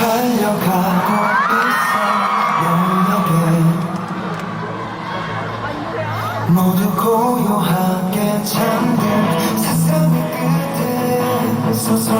달려가고 있어 너에게 모두 고요하게 잠든 사상의 끝에 서서